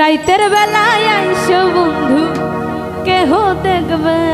রাইতের বেলায় আইসো বন্ধু কেহ দেখবে?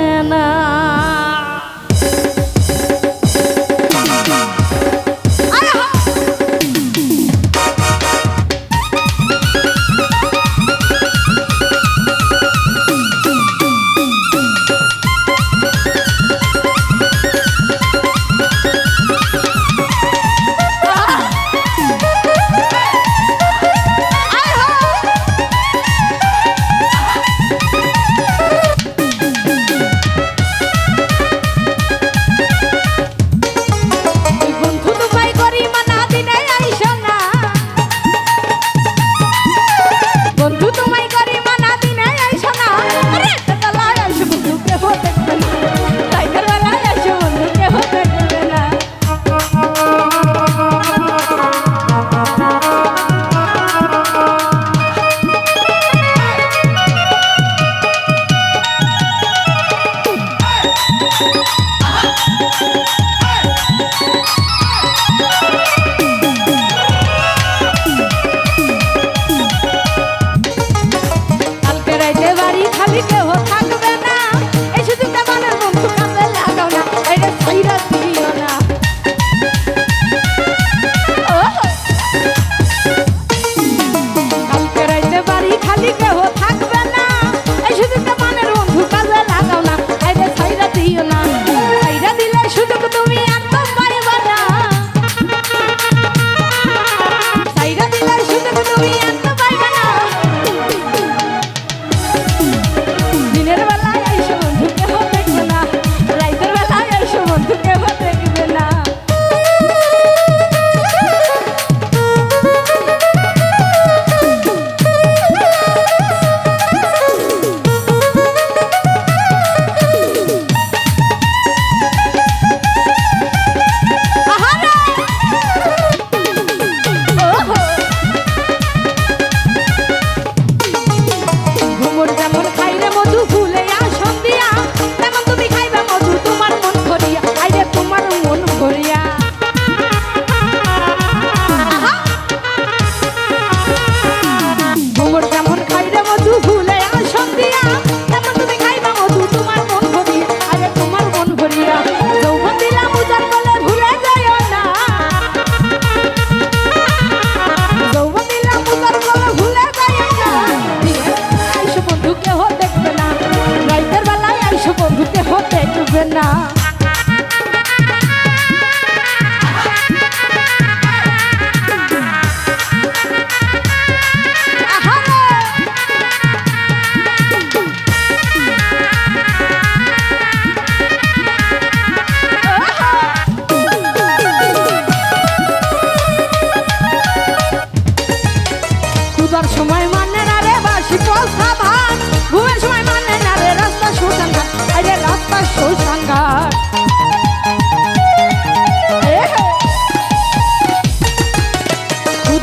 আসবে না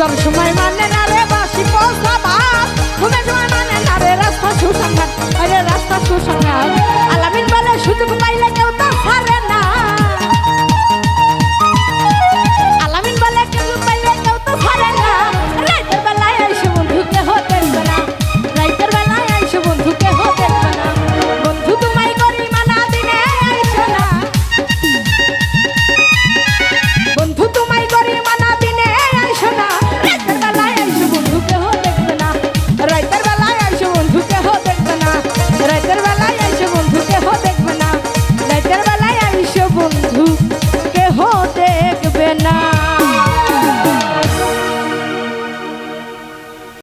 পূজার সময় মানে না রে বাসি পোষা ভাত ঘুমের সময় মানে না রে রাস্তা সুসংঘাত আরে রাস্তা সুসংঘাত আলামিন বলে, সুযোগ পাই